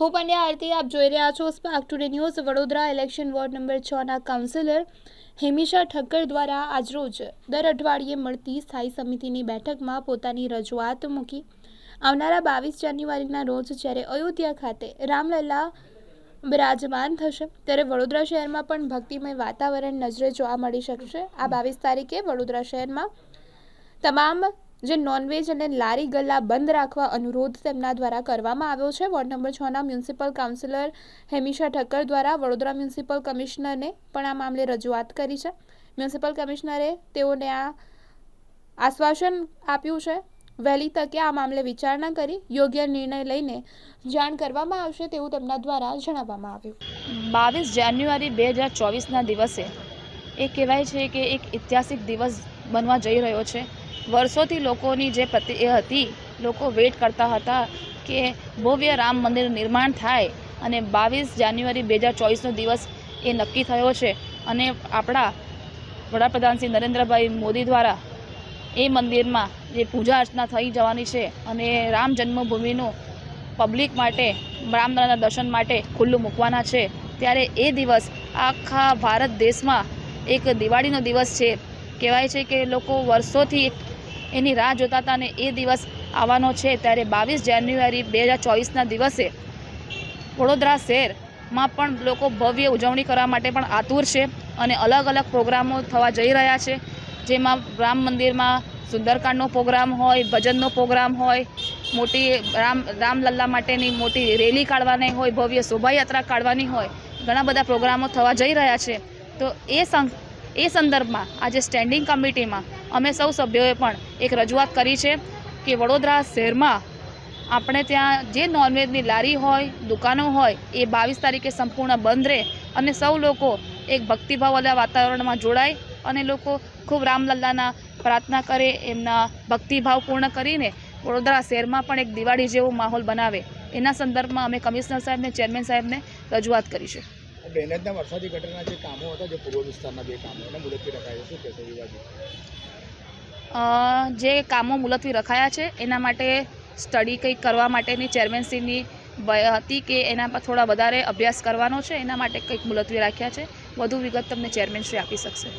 હું પંડ્યા આરતી આપ જોઈ રહ્યા છો Spark Today News Vadodara election ward number છના councillor Hemisha Thakkar દ્વારા આજરોજ દર અઠવાડિયે મળતી સ્થાયી સમિતિની બેઠકમાં પોતાની રજૂઆત મૂકી. આવનારા બાવીસ જાન્યુઆરીના રોજ જ્યારે અયોધ્યા ખાતે રામલલ્લા બિરાજમાન થશે, ત્યારે વડોદરા શહેરમાં પણ ભક્તિમય વાતાવરણ નજરે જોવા મળી શકશે. આ બાવીસ તારીખે વડોદરા શહેરમાં તમામ જે નોનવેજ અને લારી ગલ્લા બંધ રાખવા અનુરોધ તેમના દ્વારા કરવામાં આવ્યો છે. વોર્ડ નંબર છના મ્યુનિસિપલ કાઉન્સિલર હેમિશા ઠક્કર દ્વારા વડોદરા મ્યુનિસિપલ કમિશનરને પણ આ મામલે રજૂઆત કરી છે. મ્યુનિસિપલ કમિશનરે તેઓને આ આશ્વાસન આપ્યું છે. વહેલી તકે આ મામલે વિચારણા કરી યોગ્ય નિર્ણય લઈને જાણ કરવામાં આવશે તેવું તેમના દ્વારા જણાવવામાં આવ્યું. બાવીસ જાન્યુઆરી બે હજાર ચોવીસના દિવસે એ કહેવાય છે કે એક ઐતિહાસિક દિવસ બનવા જઈ રહ્યો છે. વર્ષોથી લોકોની જે પ્રતિ એ હતી, લોકો વેઇટ કરતા હતા કે ભવ્ય રામ મંદિર નિર્માણ થાય અને બાવીસ જાન્યુઆરી બે હજાર ચોવીસનો દિવસ એ નક્કી થયો છે. અને આપણા વડાપ્રધાન શ્રી નરેન્દ્રભાઈ મોદી દ્વારા એ મંદિરમાં જે પૂજા અર્ચના થઈ જવાની છે અને રામ જન્મભૂમિનું પબ્લિક માટે રામલલાના દર્શન માટે ખુલ્લું મૂકવાના છે. ત્યારે એ દિવસ આખા ભારત દેશમાં એક દિવાળીનો દિવસ છે. કહેવાય છે કે લોકો વર્ષોથી એની રાહ જોતા હતા અને એ દિવસ આવવાનો છે ત્યારે બાવીસ જાન્યુઆરી બે હજાર ચોવીસના દિવસે વડોદરા શહેરમાં પણ લોકો ભવ્ય ઉજવણી કરવા માટે પણ આતુર છે અને અલગ અલગ પ્રોગ્રામો થવા જઈ રહ્યા છે. જેમાં રામ મંદિરમાં સુંદરકાંડનો પ્રોગ્રામ હોય, ભજનનો પ્રોગ્રામ હોય, મોટી રામ, રામલલ્લા માટેની મોટી રેલી કાઢવાની હોય, ભવ્ય શોભાયાત્રા કાઢવાની હોય, ઘણા બધા પ્રોગ્રામો થવા જઈ રહ્યા છે. તો એ એ સંદર્ભમાં આજે સ્ટેન્ડિંગ કમિટીમાં અમે સૌ સભ્યોએ પણ એક રજૂઆત કરી છે કે વડોદરા શહેરમાં આપણે ત્યાં જે નોનવેજની લારી હોય, દુકાનો હોય, એ બાવીસ તારીખે સંપૂર્ણ બંધ રહે અને સૌ લોકો એક ભક્તિભાવવાળા વાતાવરણમાં જોડાય અને લોકો ખૂબ રામલલ્લાના પ્રાર્થના કરે, એમના ભક્તિભાવ પૂર્ણ કરીને વડોદરા શહેરમાં પણ એક દિવાળી જેવો માહોલ બનાવે. એના સંદર્ભમાં અમે કમિશનર સાહેબને, ચેરમેન સાહેબને રજૂઆત કરી છે. ડ્રેનેજના વરસાદી ગટરના જે કામો હતા, જે પૂર્વ વિસ્તારના બે કામો, એને મુલતવી રખાયા શું કહેશો વિવાદી? જે કામો મુલતવી રખાયા છે, એના માટે સ્ટડી કંઈક કરવા માટેની ચેરમેનશ્રીની હતી કે એના પર થોડા વધારે અભ્યાસ કરવાનો છે, એના માટે કંઈક મુલતવી રાખ્યા છે. વધુ વિગત તમને ચેરમેનશ્રી આપી શકશે.